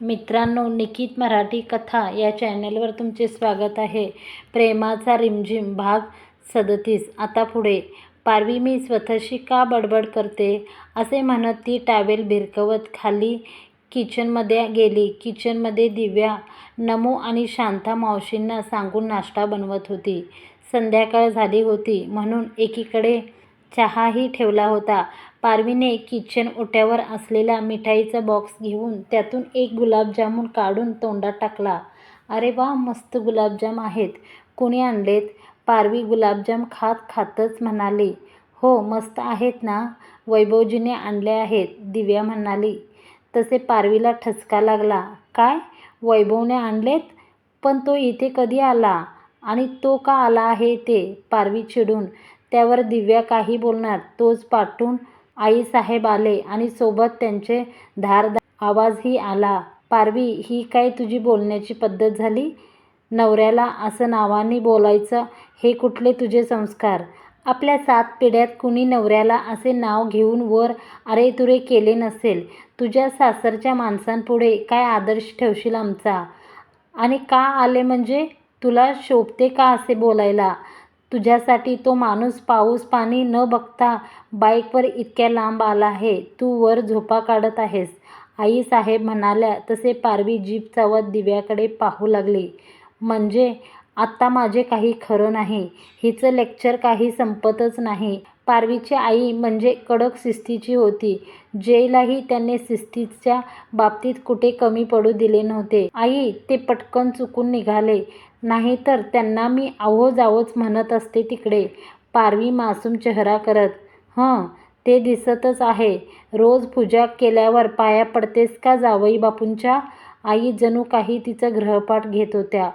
मित्रांनो निकित मराठी कथा या चॅनलवर तुमचे स्वागत आहे. प्रेमाचा रिमझिम भाग सदतीस. आता पुढे. पारवी मी स्वतःशी का बडबड करते? असे म्हणत ती टॅवेल भिरकवत खाली किचनमध्ये गेली. किचनमध्ये दिव्या नमो आणि शांता मावशींना सांगून नाश्ता बनवत होती. संध्याकाळ झाली होती म्हणून एकीकडे चहाही ठेवला होता. पारवीने किचन ओट्यावर असलेला मिठाईचा बॉक्स घेऊन त्यातून एक गुलाबजामून काढून तोंडात टाकला. अरे वा मस्त गुलाबजाम आहेत. कुणी आणलेत? पारवी गुलाबजाम खात खातच म्हणाली. हो मस्त आहेत ना. वैभवजीने आणले आहेत दिव्या म्हणाली. तसे पारवीला ठसका लागला. काय? वैभवने आणलेत? पण तो इथे कधी आला? आणि तो का आला आहे ते पारवी चिडून. त्यावर दिव्या काही बोलणार. तोच पाठून आईसाहेब आले आणि सोबत त्यांचे धारदार आवाजही आला. पारवी ही काय तुझी बोलण्याची पद्धत झाली? नवऱ्याला असं नावाने बोलायचं हे कुठले तुझे संस्कार? आपल्या सात पिढ्यात कुणी नवऱ्याला असे नाव घेऊन वर अरे तुरे केले नसेल? तुझ्या सासरच्या माणसांपुढे काय आदर्श ठेवशील आमचा? आणि का आले म्हणजे? तुला शोभते का असे बोलायला? तुझ्यासाठी तो माणूस पाऊस पाणी न बघता बाईकवर इतक्या लांब आला आहे. तू वर झोपा काढत आहेस. आई साहेब म्हणाल्या तसे पारवी जीप चावत दिव्याकडे पाहू लागली. म्हणजे आत्ता माझे काही खरं नाही. हिचं लेक्चर काही संपतच नाही. पारवीची आई म्हणजे कडक शिस्तीची होती. जयलाही त्यांनी शिस्तीच्या बाबतीत कुठे कमी पडू दिले नव्हते. आई ते पटकन चुकून निघाले. नाहीतर त्यांना मी आहो जावोच म्हणत असते तिकडे. पारवी मासूम चेहरा करत हं ते दिसतच आहे. रोज पूजा केल्यावर पाया पडतेस का जावई बापूंच्या? आई जणू काही तिचं ग्रहपाठ घेत होत्या.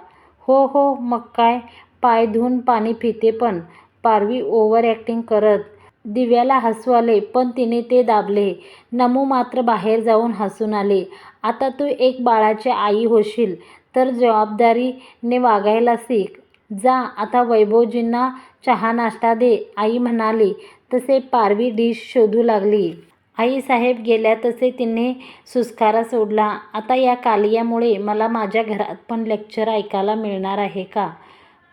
हो हो मग काय? पाय धुवून पाणी पिते पण. पारवी ओव्हर ॲक्टिंग करत दिव्याला हसू आले पण तिने ते दाबले. नमू मात्र बाहेर जाऊन हसून आले. आता तू एक बाळाची आई होशील. तर जबाबदारीने वागायला शिक जा आता वैभवजींना चहा नाश्ता दे आई म्हणाली तसे पारवी डिश शोधू लागली. आईसाहेब गेल्या तसे तिने सुस्कारा सोडला. आता या कालियामुळे मला माझ्या घरात पण लेक्चर ऐकायला मिळणार आहे का?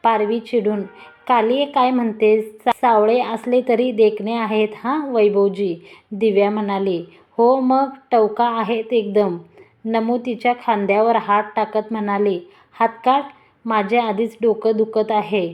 पारवी चिडून कालिये काय म्हणतेस? सावळे असले तरी देखणे आहेत हां? वैभवजी दिव्या म्हणाली. हो मग टवका आहेत एकदम. नमू तिच्या खांद्यावर हात टाकत म्हणाली हात काढ माझे आधीच डोकं दुखत आहे.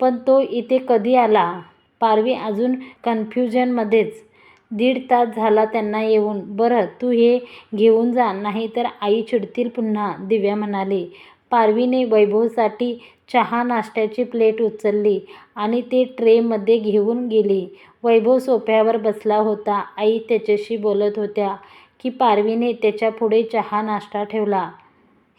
पण तो इथे कधी आला पारवी अजून कन्फ्युजनमध्येच. दीड तास झाला त्यांना येऊन. बरं तू हे घेऊन जा नाही तर आई चिडतील पुन्हा दिव्या म्हणाली. पारवीने वैभवसाठी चहा नाश्त्याची प्लेट उचलली आणि ते ट्रेमध्ये घेऊन गेली. वैभव सोफ्यावर बसला होता. आई त्याच्याशी बोलत होत्या. की पारवीने त्याच्यापुढे चहा नाश्ता ठेवला.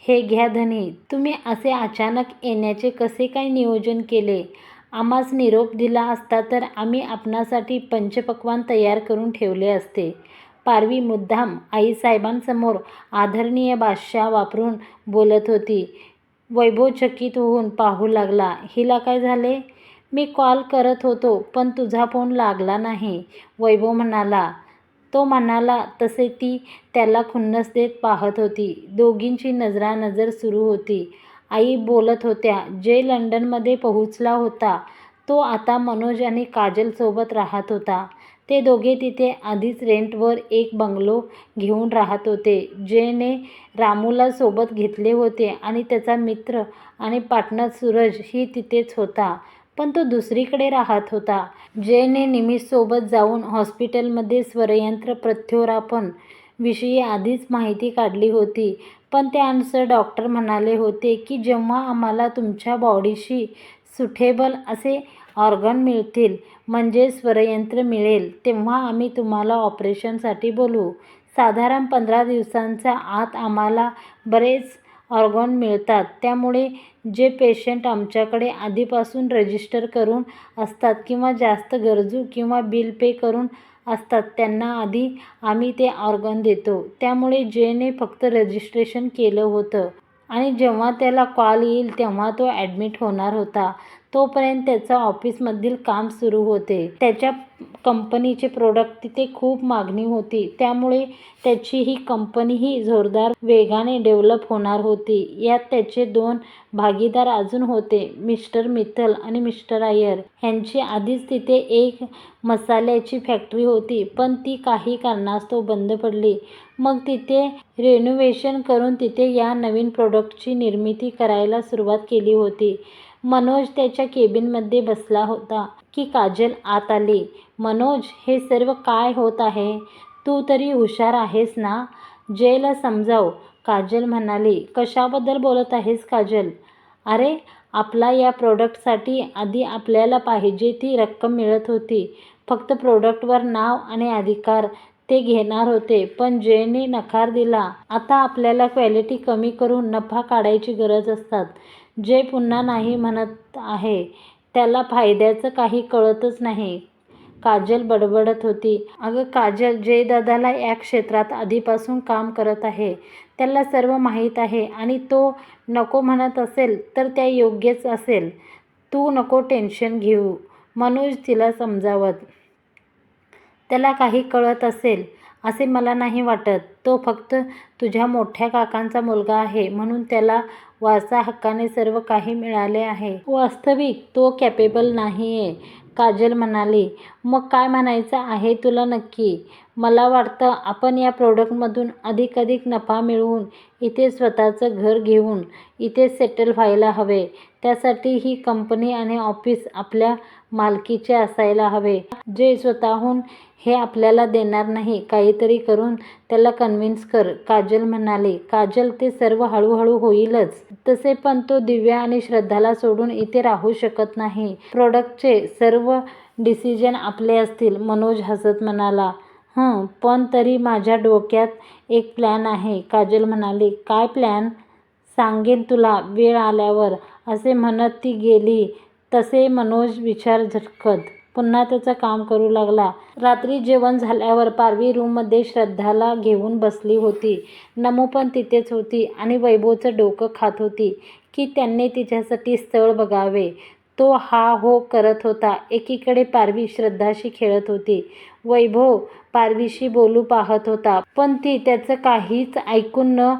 हे घ्या धनी तुम्ही असे अचानक येण्याचे कसे काय नियोजन केले? आम्हास निरोप दिला असता तर आम्ही आपणासाठी पंचपक्वान तयार करून ठेवले असते. पारवी मुद्दाम आईसाहेबांसमोर आदरणीय भाषा वापरून बोलत होती. वैभव चकित होऊन पाहू लागला हिला काय झाले? मी कॉल करत होतो पण तुझा फोन लागला नाही. वैभव म्हणाला तो म्हणाला तसे ती त्याला खुन्नस देत पाहत होती. दोघींची नजरानजर सुरू होती. आई बोलत होत्या जे लंडनमध्ये पोहोचला होता तो आता मनोज आणि काजलसोबत राहत होता. ते दोघे तिथे आधीच रेंटवर एक बंगलो घेऊन राहत होते जेने रामूला सोबत घेतले होते आणि त्याचा मित्र आणि पार्टनर सूरज ही तिथेच होता. पण तो दुसरीकडे राहत होता जेने निमिषसोबत जाऊन हॉस्पिटलमध्ये स्वरयंत्र प्रत्योरापण विषयी आधीच माहिती काढली होती. पण त्यानुसार डॉक्टर म्हणाले होते की जेव्हा आम्हाला तुमच्या बॉडीशी सुटेबल असे ऑर्गन मिळतील म्हणजे स्वरयंत्र मिळेल तेव्हा आम्ही तुम्हाला ऑपरेशनसाठी बोलवू. साधारण पंधरा दिवसांच्या आत आम्हाला बरेच ऑर्गन मिळतात त्यामुळे जे पेशंट आमच्याकडे आधीपासून रजिस्टर करून असतात किंवा जास्त गरजू किंवा बिल पे करून असतात त्यांना आधी आम्ही ते ऑर्गन देतो. त्यामुळे जेने फक्त रजिस्ट्रेशन केलं होतं आणि जेव्हा त्याला कॉल येईल तेव्हा तो ॲडमिट होणार होता. तोपर्यंत त्याचं ऑफिसमधील काम सुरू होते. त्याच्या कंपनीचे प्रोडक्ट तिथे खूप मागणी होती. त्यामुळे त्याची ही कंपनीही जोरदार वेगाने डेव्हलप होणार होती. यात त्याचे दोन भागीदार अजून होते मिस्टर मित्तल आणि मिस्टर अय्यर. ह्यांची आधीच तिथे एक मसाल्याची फॅक्टरी होती पण ती काही कारणास्तव बंद पडली. मग तिथे रेनोव्हेशन करून तिथे या नवीन प्रोडक्टची निर्मिती करायला सुरुवात केली होती. मनोज त्याच्या केबिनमध्ये बसला होता की काजल आत आली. मनोज हे सर्व काय होत आहे? तू तरी हुशार आहेस ना? जयला समजाव. काजल म्हणाली. कशाबद्दल बोलत आहेस काजल? अरे आपला या प्रोडक्टसाठी आधी आपल्याला पाहिजे ती रक्कम मिळत होती. फक्त प्रोडक्टवर नाव आणि अधिकार ते घेणार होते पण जयने नकार दिला. आता आपल्याला क्वालिटी कमी करून नफा काढायची गरज असतात. जे पुन्हा नाही म्हणत आहे त्याला फायद्याचं काही कळतच नाही. काजल बडबडत होती. अगं काजल जयदादाला या क्षेत्रात आधीपासून काम करत आहे त्याला सर्व माहीत आहे आणि तो नको म्हणत असेल तर त्या योग्यच असेल. तू नको टेन्शन घेऊ मनोज तिला समजावत. त्याला काही कळत असेल असे मला नाही वाटत. तो फक्त तुझ्या मोठ्या काकांचा मुलगा आहे म्हणून त्याला वारसा हक्काने सर्व काही मिळाले आहे. वास्तविक तो कॅपेबल नाही आहे काजल म्हणाली मग काय म्हणायचं आहे तुला नक्की? मला वाटतं आपण या प्रोडक्टमधून अधिकाधिक नफा मिळवून इथे स्वतःचं घर घेऊन इथे सेटल व्हायला हवे. त्यासाठी ही कंपनी आणि ऑफिस आपल्या मालकीचे असायला हवे. जे स्वतःहून हे आपल्याला देणार नाही काहीतरी करून त्याला कन्व्हिन्स कर. काजल म्हणाले काजल ते सर्व हळूहळू होईलच. तसे पण तो दिव्या आणि श्रद्धाला सोडून इथे राहू शकत नाही. प्रोडक्टचे सर्व डिसिजन आपले असतील मनोज हसत म्हणाला. हं पण तरी माझ्या डोक्यात एक प्लॅन आहे काजल म्हणाली. काय प्लॅन सांगेन तुला वेळ आल्यावर असे म्हणत ती गेली. तसे मनोज विचार झटकत पुन्हा त्याचं काम करू लागला. रात्री जेवण झाल्यावर पारवी रूममध्ये श्रद्धाला घेऊन बसली होती. नमू पण तिथेच होती आणि वैभवचं डोकं खात होती की त्यांनी तिच्यासाठी स्थळ बघावे. तो हा हो करत होता. एकीकडे पारवी श्रद्धाशी खेळत होती. वैभव पारवीशी बोलू पाहत होता पण ती त्याचं काहीच ऐकून न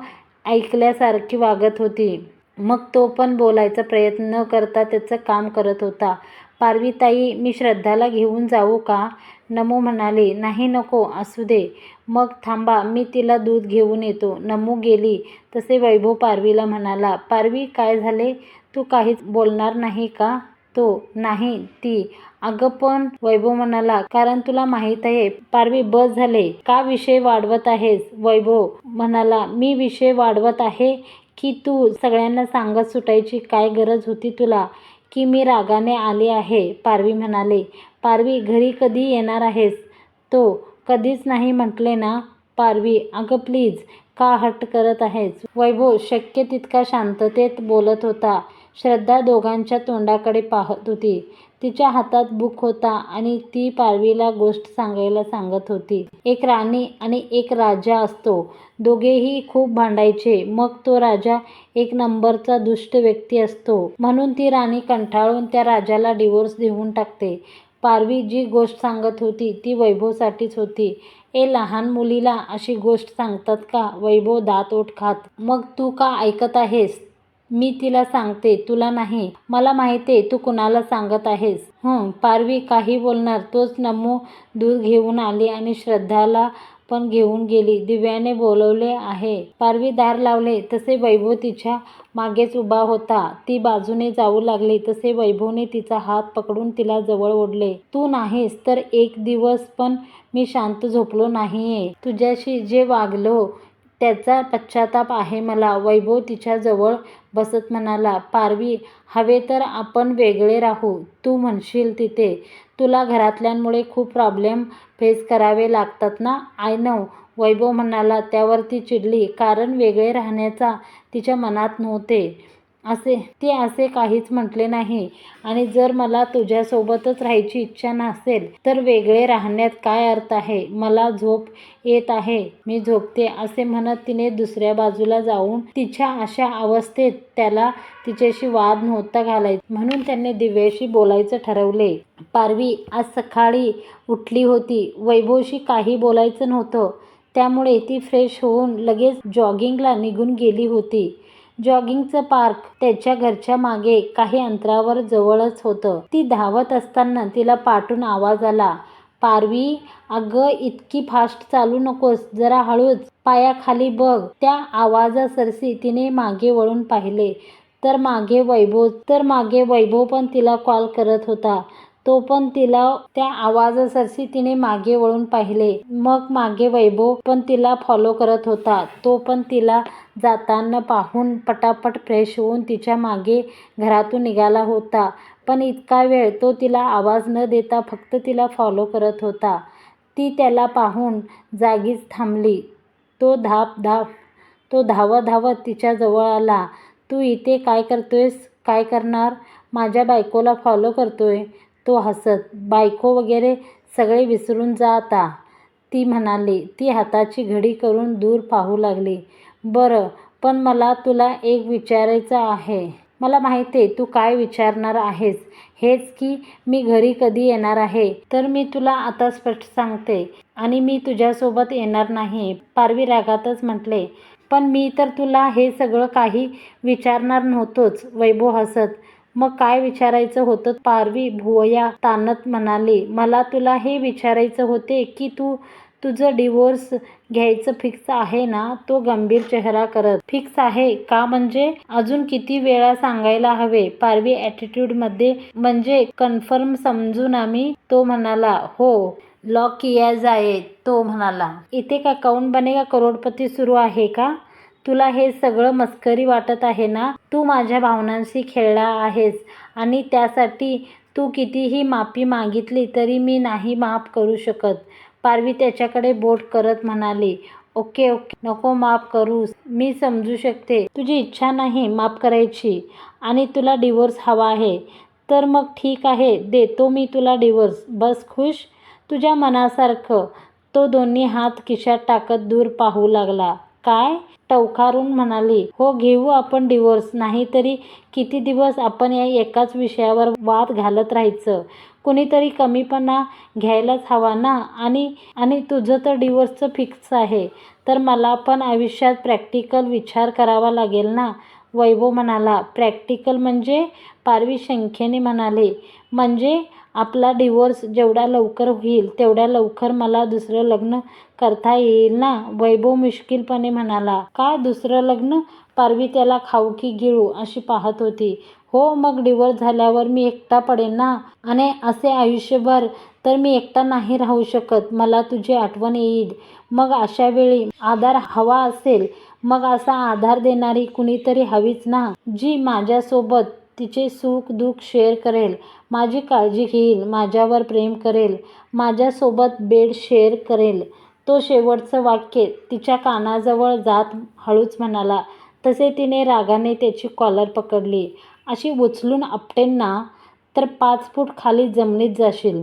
ऐकल्यासारखी वागत होती. मग तो पण बोलायचा प्रयत्न न करता त्याचं काम करत होता. पारवीताई मी श्रद्धाला घेऊन जाऊ का? नमू म्हणाली नाही नको असू दे. मग थांबा मी तिला दूध घेऊन येतो. नमू गेली. तसे वैभव पारवीला म्हणाला पारवी काय झाले? तू काहीच बोलणार नाही का? तो नाही ती. अगं पण वैभव म्हणाला कारण तुला माहीत आहे पारवी बस झाले. का विषय वाढवत आहेस वैभव? म्हणाला मी विषय वाढवत आहे की तू सगळ्यांना सांगत सुटायची काय गरज होती तुला? की मी रागाने आले आहे? पारवी म्हणाले पारवी घरी कधी येणार आहेस? तो कधीच नाही म्हटले ना? पारवी अगं प्लीज का हट करत आहेस? वैभव शक्य तितका शांततेत बोलत होता. श्रद्धा दोघांच्या तोंडाकडे पाहत होती. तिच्या हातात बुक होता आणि ती पारवीला गोष्ट सांगायला सांगत होती. एक राणी आणि एक राजा असतो. दोघेही खूप भांडायचे. मग तो राजा एक नंबरचा दुष्ट व्यक्ती असतो. म्हणून ती राणी कंटाळून त्या राजाला डिवोर्स देऊन टाकते. पारवी जी गोष्ट सांगत होती ती वैभवसाठीच होती. ए लहान मुलीला अशी गोष्ट सांगतात का? वैभव दात ओठ खात. मग तू का ऐकत आहेस? मी तिला सांगते तुला नाही. मला माहिती तू कुणाला सांगत आहेस. हं पारवी काही बोलणार तोच नमू दूध घेऊन आली आणि श्रद्धाला पण घेऊन गेली. दिव्याने बोलवले आहे. पारवी दार लावले. तसे वैभव तिच्या मागेच उभा होता. ती बाजूने जाऊ लागली. तसे वैभवने तिचा हात पकडून तिला जवळ ओढले. तू नाहीस तर एक दिवस पण मी शांत झोपलो नाहीये. तुझ्याशी जे वागलो त्याचा पश्चाताप आहे मला. वैभव तिच्याजवळ बसत म्हणाला पारवी हवे तर आपण वेगळे राहू. तू म्हणशील तिथे. तुला घरातल्यांमुळे खूप प्रॉब्लेम फेस करावे लागतात ना? आय नो वैभव म्हणाला त्यावर ती चिडली. कारण वेगळे राहण्याचा तिच्या मनात नव्हते. असे ती असे काहीच म्हटले नाही. आणि जर मला तुझ्यासोबतच राहायची इच्छा नसेल तर वेगळे राहण्यात काय अर्थ आहे? मला झोप येत आहे. मी झोपते असे म्हणत तिने दुसऱ्या बाजूला जाऊन तिच्या अशा अवस्थेत त्याला तिच्याशी वाद नव्हता घालायचा. म्हणून त्यांनी दिव्याशी बोलायचं ठरवले. पारवी आज सकाळी उठली होती. वैभवशी काही बोलायचं नव्हतं. त्यामुळे ती फ्रेश होऊन लगेच जॉगिंगला निघून गेली होती. जॉगिंगचं पार्क त्याच्या घरच्या मागे काही अंतरावर जवळच होतं. ती धावत असताना तिला पाठून आवाज आला पारवी अगं इतकी फास्ट चालू नकोस जरा हळूच. पायाखाली बघ. त्या आवाजासरशी तिने मागे वळून पाहिले. तर मागे वैभव तर मागे वैभव पण तिला कॉल करत होता. तो पण तिला त्या आवाजासरशी तिने मागे वळून पाहिले. मग मागे वैभव पण तिला फॉलो करत होता. तो पण तिला जाताना पाहून पटापट फ्रेश होऊन तिच्यामागे घरातून निघाला होता. पण इतका वेळ तो तिला आवाज न देता फक्त तिला फॉलो करत होता. ती त्याला पाहून जागीच थांबली. तो धाप धाप तो धावत धावत तिच्याजवळ आला. तू इथे काय करतोयस? काय करणार? माझ्या बायकोला फॉलो करतोय. तो हसत बायको वगैरे सगळे विसरून जा आता. ती म्हणाली. ती हाताची घडी करून दूर पाहू लागली. बरं पण मला तुला एक विचारायचं आहे. मला माहिती आहे तू काय विचारणार आहेस? हेच की मी घरी कधी येणार आहे? तर मी तुला आता स्पष्ट सांगते. आणि मी तुझ्यासोबत येणार नाही. पारवी रागातच म्हटले. पण मी तर तुला हे सगळं काही विचारणार नव्हतोच वैभव हसत. मग काय विचारायचं होतं? पारवी भुवया ताणत म्हणाली मला तुला हे विचारायचं होते की तू तुझं डिवोर्स घ्यायचं फिक्स आहे ना तो गंभीर चेहरा करत फिक्स आहे का म्हणजे? अजून किती वेळा सांगायला हवे पारवी ॲटिट्यूडमध्ये म्हणजे कन्फर्म समजून आम्ही तो म्हणाला हो लॉक किया जाये तो म्हणाला. इथे का कौन बनेगा करोडपती सुरू आहे का? तुला हे सगळं मस्करी वाटत आहे ना? तू माझ्या भावनांशी खेळला आहेस आणि त्यासाठी तू कितीही माफी मागितली तरी मी नाही माफ करू शकत. पारवी त्याच्याकडे बोट करत म्हणाली ओके ओके नको माफ करूस. मी समजू शकते. तुझी इच्छा नाही माफ करायची आणि तुला डिवोर्स हवा आहे. तर मग ठीक आहे देतो मी तुला डिवोर्स बस खुश? तुझ्या मनासारखं. तो दोन्ही हात खिशात टाकत दूर पाहू लागला. काय? टवकारून म्हणाली हो घेऊ आपण डिवोर्स नाहीतरी किती दिवस आपण या एकाच विषयावर वाद घालत राहायचं? कुणीतरी कमीपणा घ्यायलाच हवा ना? आणि आणि तुझं तर डिवोर्सचं फिक्स आहे. तर मला पण आयुष्यात प्रॅक्टिकल विचार करावा लागेल ना? वैभव म्हणाला. प्रॅक्टिकल म्हणजे? पारवी शंखेने म्हणाले. म्हणजे? आपला डिवोर्स जेवढा लवकर होईल तेवढ्या लवकर मला दुसरं लग्न करता येईल ना? वैभव मुश्किलपणे म्हणाला. काय दुसरं लग्न? पारवी त्याला खाऊ की गिळू अशी पाहत होती. हो मग डिवोर्स झाल्यावर मी एकटा पडेन ना? आणि असे आयुष्यभर तर मी एकटा नाही राहू शकत. मला तुझी आठवण येईल. मग अशा वेळी आधार हवा असेल. मग असा आधार देणारी कुणीतरी हवीच ना? जी माझ्यासोबत तिचे सुख दुःख शेअर करेल. माझी काळजी घेईल माझ्यावर प्रेम करेल माझ्यासोबत बेड शेअर करेल. तो शेवटचं वाक्य तिच्या कानाजवळ जात हळूच म्हणाला. तसे तिने रागाने त्याची कॉलर पकडली. अशी उचलून आपटेंना तर पाच फूट खाली जमिनीत जाशील.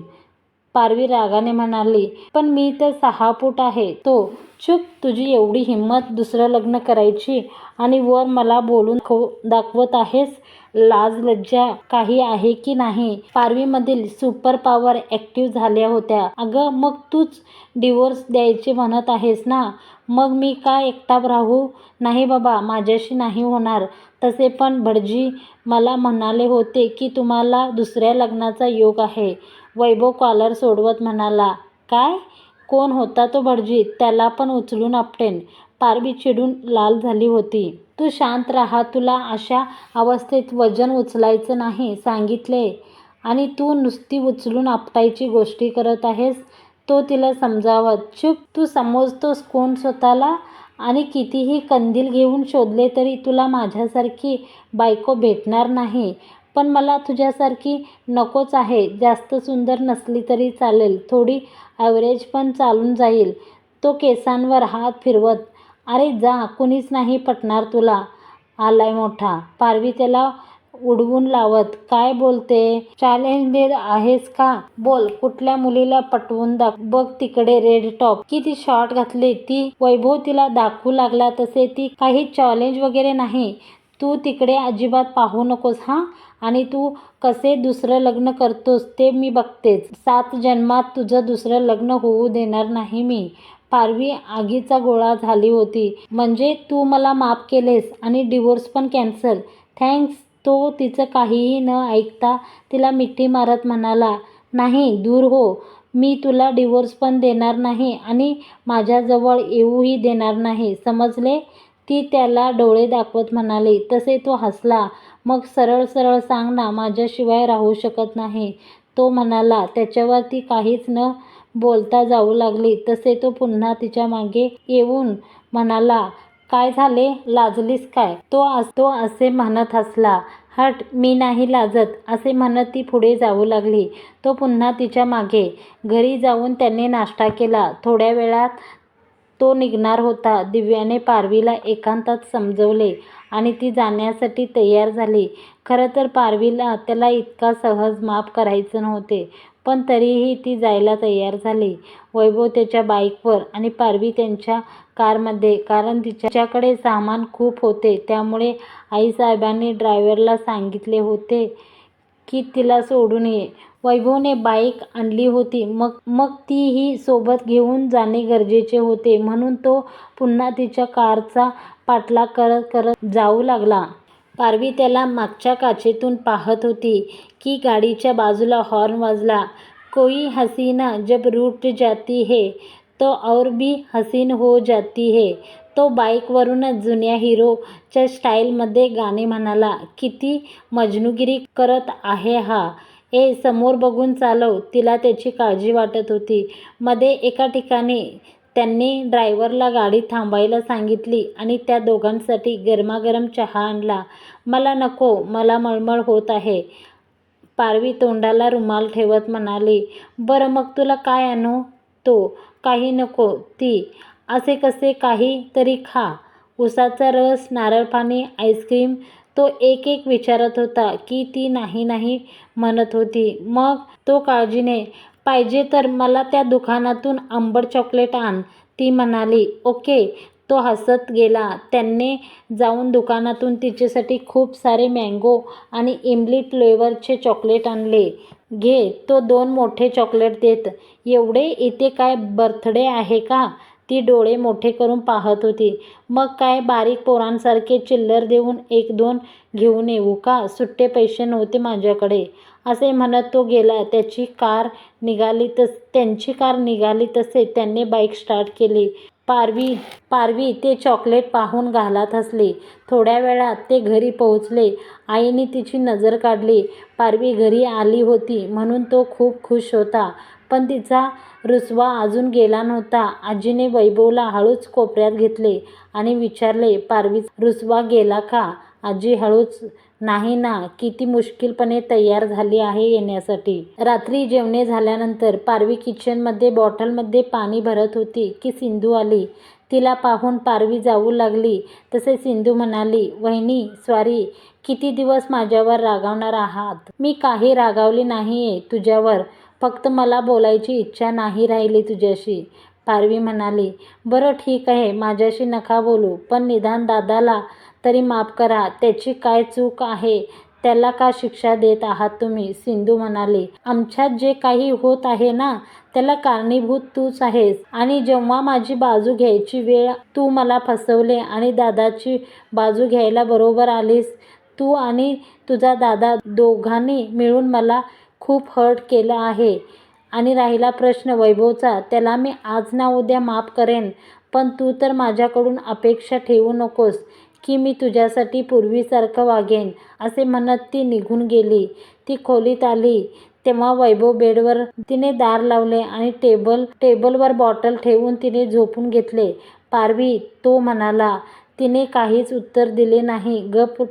पारवी रागाने म्हणाली पण मी तर सहा फूट आहे. तो चुप तुझी एवढी हिंमत दुसरं लग्न करायची आणि वर मला बोलून खो दाखवत आहेस? लाज लज्जा काही आहे की नाही पारवीमधील सुपर पॉवर ॲक्टिव्ह झाल्या होत्या. अगं मग तूच डिवोर्स द्यायचे म्हणत आहेस ना? मग मी काय एकटा राहू? नाही बाबा माझ्याशी नाही होणार तसे पण भटजी मला म्हणाले होते की तुम्हाला दुसऱ्या लग्नाचा योग आहे. वैभव कॉलर सोडवत म्हणाला काय? कोण होता तो भटजी त्याला पण उचलून आपटेन. पारवी चिडून लाल झाली होती. तू शांत राहा तुला अशा अवस्थेत वजन उचलायचं नाही सांगितले. आणि तू नुसती उचलून आपटायची गोष्टी करत आहेस? तो तिला समजावत चुप तू समजतोस कोण स्वतःला? आणि कितीही कंदील घेऊन शोधले तरी तुला माझ्यासारखी बायको भेटणार नाही. पण मला तुझ्यासारखी नकोच आहे. जास्त सुंदर नसली तरी चालेल. थोडी ॲव्हरेज पण चालून जाईल. तो केसांवर हात फिरवत अरे जा कुणीच नाही पटणार तुला. आलाय मोठा. पारवी त्याला उडवून लावत काय बोलते? चॅलेंज देत आहेस का? बोल कुठल्या मुलीला पटवून दाख बघ तिकडे रेड टॉप किती शॉर्ट घातले. ती वैभव तिला दाखवू लागला तसे ती काही चॅलेंज वगैरे नाही. तू तिकडे अजिबात पाहू नकोस हां? आणि तू कसे दुसरं लग्न करतोस ते मी बघतेच. सात जन्मात तुझं दुसरं लग्न होऊ देणार नाही मी. पारवी आगीचा गोळा झाली होती. म्हणजे तू मला माफ केलेस आणि डिवोर्स पण कॅन्सल. थँक्स. तो तिचं काहीही न ऐकता तिला मिठी मारत म्हणाला नाही दूर हो. मी तुला डिवोर्स पण देणार नाही आणि माझ्याजवळ येऊही देणार नाही. समजले? ती त्याला डोळे दाखवत म्हणाली. तसे तो हसला. मग सरळ सरळ सांग ना माझ्याशिवाय राहू शकत नाही. तो म्हणाला त्याच्यावर ती काहीच न बोलता जाऊ लागली. तसे तो पुन्हा तिच्यामागे येऊन म्हणाला काय झाले? लाजलीस काय? तो तो असे म्हणत हसला. हट मी नाही लाजत असे म्हणत ती पुढे जाऊ लागली. तो पुन्हा तिच्यामागे घरी जाऊन त्याने नाश्ता केला. थोड्या वेळात तो निघणार होता. दिव्याने पारवीला एकांतात समजवले. आणि ती जाण्यासाठी तयार झाली. खरं तर पारवीला त्याला इतका सहज माफ करायचं नव्हते पण तरीही ती जायला तयार झाली. वैभव त्याच्या बाईकवर आणि पारवी त्यांच्या कारमध्ये कारण तिच्याकडे सामान खूप होते. त्यामुळे आईसाहेबांनी ड्रायव्हरला सांगितले होते की तिला सोडून ये. वैभवने बाईक आणली होती. मग मग तीही सोबत घेऊन जाणे गरजेचे होते. म्हणून तो पुन्हा तिच्या कारचा पाठलाग करत करत जाऊ लागला. पारवी त्याला मागच्या काचेतून पाहत होती की गाडीच्या बाजूला हॉर्न वाजला. कोई हसीना जब रूठ जाती है तो और भी हसीन हो जाती है तो बाईकवरूनच जुन्या हिरोच्या स्टाईलमध्ये गाणे म्हणाला. किती मजनुगिरी करत आहे हा. ए समोर बघून चालव तिला त्याची काळजी वाटत होती. मध्ये एका ठिकाणी त्यांनी ड्रायव्हरला गाडी थांबायला सांगितली आणि त्या दोघांसाठी गरमागरम चहा आणला. मला नको मला मळमळ होत आहे पारवी तोंडाला रुमाल ठेवत म्हणाली. बरं मग तुला काय आणू तो काही नको ती. असे कसे काही तरी खा उसाचा रस नारळ पाणी आईस्क्रीम तो एक एक विचारत होता की ती नाही नाही म्हणत होती. मग तो काळजीने पाहिजे तर मला त्या दुकानातून आंबट चॉकलेट आण. ती म्हणाली ओके. तो हसत गेला. त्यांनी जाऊन दुकानातून तिच्यासाठी खूप सारे मँगो आणि इमली फ्लेवरचे चॉकलेट आणले. घे तो दोन मोठे चॉकलेट देत. एवढे इथे काय बर्थडे आहे का? ती डोळे मोठे करून पाहत होती. मग काय बारीक पोरांसारखे चिल्लर देऊन एक दोन घेऊन येऊ का? सुट्टे पैसे नव्हते माझ्याकडे. असे म्हणत तो गेला. त्याची कार निघाली तस त्यांची कार निघाली तसे त्यांनी बाईक स्टार्ट केली. पारवी पारवी ते चॉकलेट पाहून घालात असले थोड्या वेळात ते घरी पोहोचले. आईने तिची नजर काढली. पारवी घरी आली होती म्हणून तो खूप खुश होता. पण तिचा रुसवा अजून गेला नव्हता. आजीने वैभवला हळूच कोपऱ्यात घेतले आणि विचारले पारवी रुसवा गेला का? आजी हळूच नाही ना किती मुश्किलपणे तयार झाली आहे येण्यासाठी. रात्री जेवणे झाल्यानंतर पारवी किचनमध्ये बॉटलमध्ये पाणी भरत होती की सिंधू आली. तिला पाहून पारवी जाऊ लागली. तसे सिंधू म्हणाली वहिनी स्वारी किती दिवस माझ्यावर रागावणार आहात? मी काही रागावली नाही आहे तुझ्यावर. फक्त मला बोलायची इच्छा नाही राहिली तुझ्याशी. पारवी म्हणाली बरं ठीक आहे माझ्याशी नका बोलू पण निदान दादाला तरी माफ करा त्याची काय चूक आहे? त्याला का शिक्षा देत आहात तुम्ही? सिंधू म्हणाली आमच्यात जे काही होत आहे ना त्याला कारणीभूत तूच आहेस. आणि जेव्हा माझी बाजू घ्यायची वेळ तू मला फसवले आणि दादाची बाजू घ्यायला बरोबर आलीस तू आणि तुझा दादा दोघांनी मिळून मला खूप हर्ट केलं आहे. आणि राहिला प्रश्न वैभवचा त्याला मी आज ना उद्या माफ करेन पण तू तर माझ्याकडून अपेक्षा ठेवू नकोस. की मी तुझ्यासाठी पूर्वीसारखं वागेन असे म्हणत ती निघून गेली. ती खोलीत आली. तेव्हा वैभव बेडवर तिने दार लावले आणि टेबल टेबलवर बॉटल ठेवून तिने झोपून घेतले. पारवी तो म्हणाला तिने काहीच उत्तर दिले नाही. गप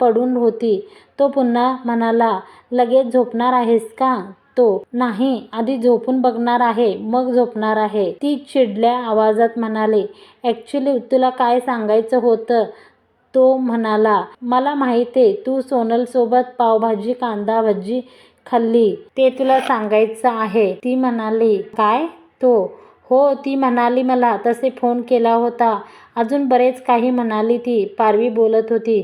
पडून होती तो पुन्हा म्हणाला लगेच झोपणार आहेस का तो नाही. आधी झोपून बघणार आहे. मग झोपणार आहे ती चिडल्या आवाजात म्हणाले ॲक्च्युली तुला काय सांगायचं होतं? तो म्हणाला मला माहिती तू सोनलसोबत पावभाजी कांदा भजी खाल्ली. ते तुला सांगायचं आहे. ती म्हणाली काय? तो? हो ती म्हणाली मला तसे फोन केला होता. अजून बरेच काही म्हणाली ती. पारवी बोलत होती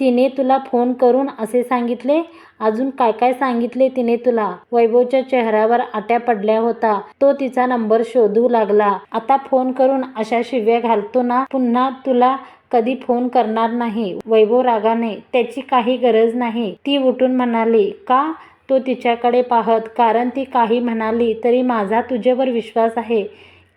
तिने तुला फोन करून असे सांगितले? अजून काय काय सांगितले तिने तुला? वैभवच्या चेहऱ्यावर आट्या पडल्या होता. तो तिचा नंबर शोधू लागला. आता फोन करून अशा शिव्या घालतो ना पुन्हा तुला कधी फोन करणार नाही वैभव रागाने त्याची काही गरज नाही. ती उठून म्हणाली का? तो तिच्याकडे पाहत कारण ती काही म्हणाली तरी माझा तुझ्यावर विश्वास आहे.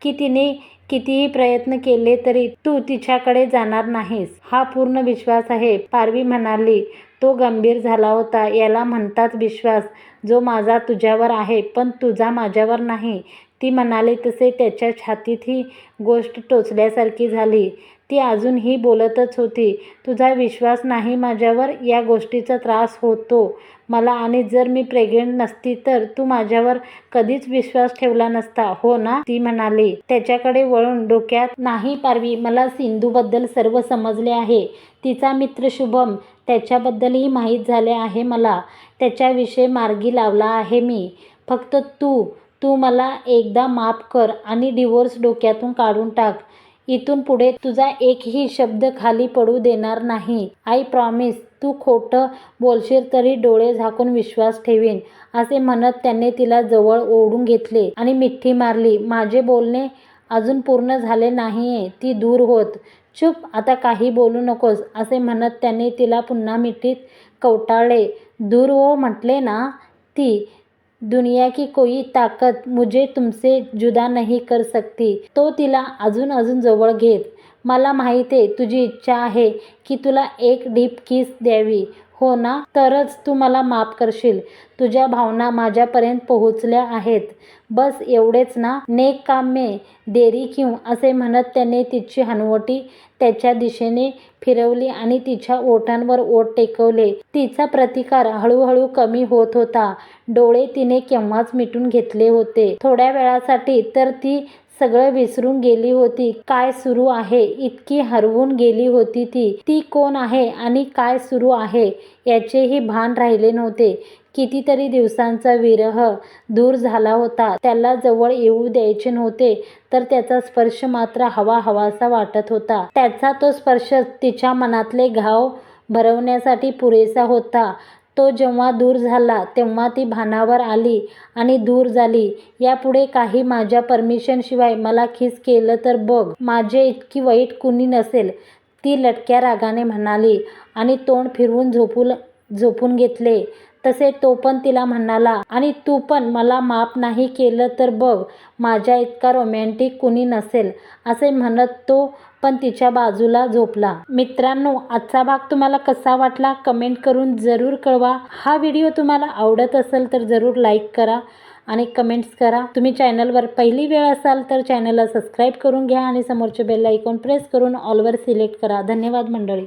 की तिने कितीही प्रयत्न केले तरी तू तिच्याकडे जाणार नाहीस. हा पूर्ण विश्वास आहे. पारवी म्हणाली तो गंभीर झाला होता. याला म्हणतात विश्वास. जो माझा तुझ्यावर आहे पण तुझा माझ्यावर नाही. ती म्हणाली तसे त्याच्या छातीत ही गोष्ट टोचल्यासारखी झाली. ती अजूनही बोलतच होती तुझा विश्वास नाही माझ्यावर या गोष्टीचा त्रास होतो. मला आणि जर मी प्रेग्नेंट नसती तर तू माझ्यावर कधीच विश्वास ठेवला नसता हो ना? ती म्हणाली. त्याच्याकडे वळून डोक्यात नाही पारवी मला सिंधूबद्दल सर्व समजले आहे. तिचा मित्र शुभम त्याच्याबद्दलही माहीत झाले आहे मला. त्याच्याविषयी मार्गी लावला आहे मी. फक्त तू तू मला एकदा माफ कर आणि डिवोर्स डोक्यातून काढून टाक. इथून पुढे तुझा एकही शब्द खाली पडू देणार नाही. आय प्रॉमिस तू खोटं बोलशील तरी डोळे झाकून विश्वास ठेवीन. असे म्हणत त्याने तिला जवळ ओढून घेतले आणि मिठी मारली. माझे बोलणे अजून पूर्ण झाले नाहीये. ती दूर होत. चुप. आता काही बोलू नकोस. असे म्हणत त्याने तिला पुन्हा मिठीत कवटाळले. दूर हो म्हटले ना ती. दुनिया की कोई ताकत मुझे तुमसे जुदा नहीं कर सकती. तो तिला अजून अजून जवळ घेत. मला माहिती आहे तुझी इच्छा आहे की तुला एक डीप किस द्यावी. हो ना? तरच तू मला माफ करशील. तुझ्या भावना माझ्यापर्यंत पोहोचल्या आहेत. बस एवढेच ना? नेक काम मे देरी क्यू? असे म्हणत त्याने तिची हनवटी त्याच्या दिशेने फिरवली आणि तिच्या ओठांवर ओठ टेकवले. तिचा प्रतिकार हळूहळू कमी होत होता. डोळे तिने केव्हाच मिटून घेतले होते. थोड्या वेळासाठी तर ती सगळं विसरून गेली होती. काय सुरू आहे? इतकी हरवून गेली होती ती. ती कोण आहे आणि काय सुरू आहे याचेही भान राहिले नव्हते. कितीतरी दिवसांचा विरह दूर झाला होता. त्याला जवळ येऊ द्यायचे नव्हते तर त्याचा स्पर्श मात्र हवा हवासा वाटत होता. त्याचा तो स्पर्श तिच्या मनातले घाव भरवण्यासाठी पुरेसा होता. तो जेव्हा दूर झाला तेव्हा ती भानावर आली आणि दूर झाली. यापुढे काही माझ्या परमिशनशिवाय मला खिस केलं तर बघ माझे इतकी वाईट कुणी नसेल ती लटक्या रागाने म्हणाली आणि तोंड फिरवून झोपू झोपून घेतले. तसे तो पण तिला म्हणाला आणि तू पण मला माफ नाही केलं तर बघ माझ्या इतका रोमॅन्टिक कुणी नसेल असे म्हणत तो पण तिच्या बाजूला झोपला. मित्रांनो आजचा भाग तुम्हाला कसा वाटला कमेंट करून जरूर कळवा. हा व्हिडिओ तुम्हाला आवडत असेल तर जरूर लाईक करा आणि कमेंट्स करा. तुम्ही चॅनलवर पहिली वेळ असाल तर चॅनलला सबस्क्राईब करून घ्या आणि समोरचे बेल आयकॉन प्रेस करून ऑलवर सिलेक्ट करा. धन्यवाद मंडळी.